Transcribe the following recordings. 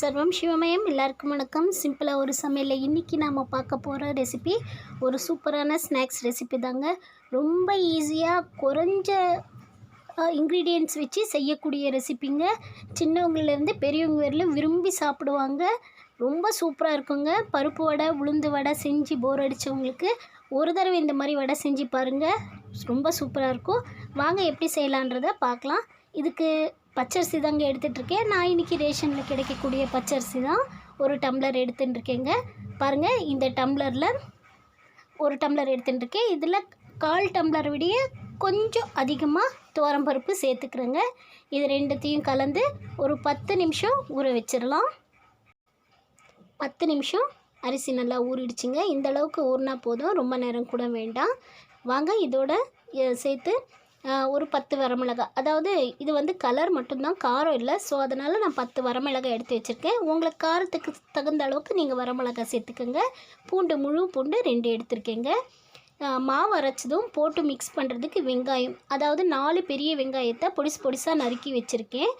சர்வம் சிவமயம். எல்லாருக்கும் வணக்கம். சிம்பிளாக ஒரு சமையலில் இன்றைக்கி நாம் பார்க்க போகிற ரெசிபி ஒரு சூப்பரான ஸ்நாக்ஸ் ரெசிபி தாங்க. ரொம்ப ஈஸியாக குறைஞ்ச இன்க்ரீடியன்ட்ஸ் வச்சு செய்யக்கூடிய ரெசிபிங்க சின்னவங்கலேருந்து பெரியவங்க வரையிலும் விரும்பி சாப்பிடுவாங்க. ரொம்ப சூப்பராக இருக்குங்க. பருப்பு வடை உளுந்து வடை செஞ்சு போர் அடித்தவங்களுக்கு ஒரு தடவை இந்த மாதிரி வடை செஞ்சு பாருங்கள் ரொம்ப சூப்பராக இருக்கும். வாங்க எப்படி செய்யலான்றதை பார்க்கலாம். இதுக்கு பச்சரிசி தாங்க எடுத்துகிட்ருக்கேன் நான் இன்றைக்கி ரேஷனில் கிடைக்கக்கூடிய பச்சரிசி தான். ஒரு டம்ளர் எடுத்துன்னு இருக்கேங்க பாருங்கள் இந்த டம்ளரில் ஒரு டம்ளர் எடுத்துட்டுருக்கேன். இதில் கால் டம்ளர் விடிய கொஞ்சம் அதிகமாக துவரம்பருப்பு சேர்த்துக்கிறேங்க. இது ரெண்டுத்தையும் கலந்து ஒரு பத்து நிமிஷம் ஊற வச்சிடலாம். பத்து நிமிஷம் அரிசி நல்லா ஊறிடுச்சுங்க. இந்த அளவுக்கு ஊறினா போதும். ரொம்ப நேரம் கூட வேண்டாம். வாங்க இதோட சேர்த்து ஒரு பத்து வரமிளகாய் அதாவது இது வந்து கலர் மட்டும்தான் காரம் இல்லை. ஸோ அதனால் நான் பத்து வரமிளகாய் எடுத்து வச்சுருக்கேன். உங்களுக்கு காரத்துக்கு தகுந்த அளவுக்கு நீங்கள் வரமிளகாய் சேர்த்துக்கோங்க. பூண்டு முழு பூண்டு ரெண்டு எடுத்திருக்கேங்க. மாவு அரைச்சதும் போட்டு மிக்ஸ் பண்ணுறதுக்கு வெங்காயம். அதாவது நாலு பெரிய வெங்காயத்தை பொடிசு பொடிசாக நறுக்கி வச்சுருக்கேன்.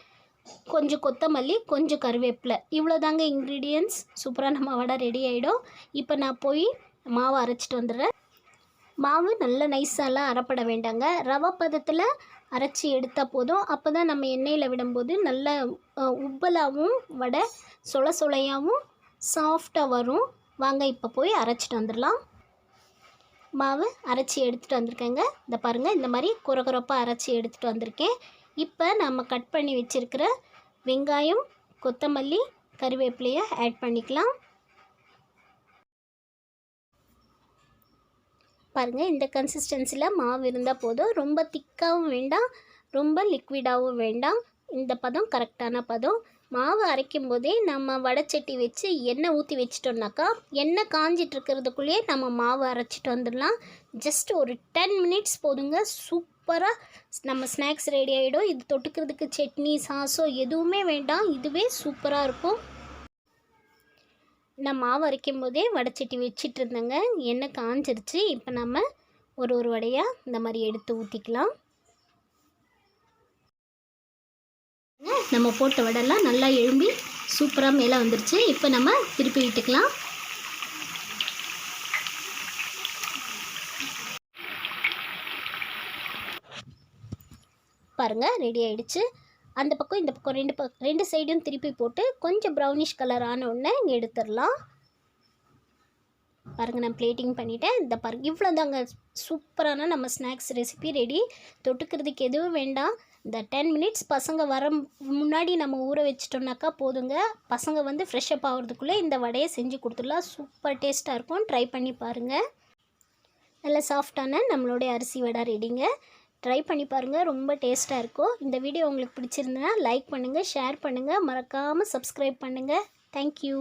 கொஞ்சம் கொத்தமல்லி கொஞ்சம் கருவேப்பிலை. இவ்வளோதாங்க இன்க்ரீடியன்ஸ் சூப்பராக நம்ம வடை ரெடி ஆகிடும் இப்போ நான் போய் மாவு அரைச்சிட்டு வந்துடுறேன். மாவு நல்ல நைஸாலாம் அரைப்பட வேண்டாங்க. ரவை பதத்தில் அரைச்சி எடுத்தால் போதும். அப்போ தான் நம்ம எண்ணெயில் விடும்போது நல்ல உப்பலாகவும் வடை சொல சொலையாகவும் சாஃப்டாக வரும். வாங்க இப்போ போய் அரைச்சிட்டு வந்துடலாம் மாவு அரைச்சி எடுத்துகிட்டு வந்திருக்கேங்க. இந்த பாருங்கள் இந்த மாதிரி குறகுறப்பாக அரைச்சி எடுத்துகிட்டு வந்திருக்கேன். இப்போ நம்ம கட் பண்ணி வச்சுருக்கிற வெங்காயம் கொத்தமல்லி கறிவேப்பிலையை ஆட் பண்ணிக்கலாம். பாருங்கள் இந்த கன்சிஸ்டன்சியில் மாவு இருந்தால் போதும். ரொம்ப திக்காகவும் வேண்டாம். ரொம்ப லிக்விடாகவும் வேண்டாம். இந்த பதம் கரெக்டான பதம். மாவு அரைக்கும் போதே நம்ம வடைச்சட்டி வச்சு எண்ணெய் ஊற்றி வச்சிட்டோம்னாக்கா எண்ணெய் காஞ்சிட்டு இருக்கிறதுக்குள்ளேயே நம்ம மாவு அரைச்சிட்டு வந்துடலாம். ஜஸ்ட் ஒரு டென் மினிட்ஸ் போதுங்க. சூப்பராக நம்ம ஸ்நாக்ஸ் ரெடி ஆகிடும் இது தொட்டுக்கிறதுக்கு சட்னி சாஸோ எதுவுமே வேண்டாம். இதுவே சூப்பராக இருக்கும். நான் மாவு அரைக்கும் போதே வடைச்சட்டி வச்சிட்டு இருந்தேங்க எண்ணெய் காஞ்சிருச்சு. இப்போ நம்ம ஒரு ஒரு வடையாக இந்த மாதிரி எடுத்து ஊற்றிக்கலாம் நம்ம போட்ட வடைலாம் நல்லா எழும்பி சூப்பராக மேலே வந்துருச்சு. இப்போ நம்ம திருப்பி விட்டுக்கலாம். பாருங்கள் ரெடி ஆகிடுச்சு அந்த பக்கம் இந்த பக்கம் ரெண்டு பக்கம் ரெண்டு சைடும் திருப்பி போட்டு கொஞ்சம் ப்ரௌனிஷ் கலர் ஆன உடனே இங்கே எடுத்துடலாம். பாருங்கள் நான் பிளேட்டிங் பண்ணிவிட்டேன் இந்த பாருங்க இவ்வளோ தாங்க சூப்பரான நம்ம ஸ்நாக்ஸ் ரெசிபி ரெடி தொட்டுக்கிறதுக்கு எதுவும் வேண்டாம். இந்த டென் மினிட்ஸ் பசங்க வர முன்னாடி நம்ம ஊற வச்சிட்டோம்னாக்கா போதுங்க. பசங்க வந்து ஃப்ரெஷ்அப் ஆகிறதுக்குள்ளே இந்த வடையை செஞ்சு கொடுத்துடலாம். சூப்பர் டேஸ்ட்டாக இருக்கும். ட்ரை பண்ணி பாருங்கள் நல்ல சாஃப்டான நம்மளுடைய அரிசி வடை ரெடிங்க ட்ரை பண்ணி பாருங்கள் ரொம்ப டேஸ்ட்டாக இருக்கும். இந்த வீடியோ உங்களுக்கு பிடிச்சிருந்ததுன்னா லைக் பண்ணுங்கள் ஷேர் பண்ணுங்கள் மறக்காமல் சப்ஸ்கிரைப் பண்ணுங்கள் தேங்க்யூ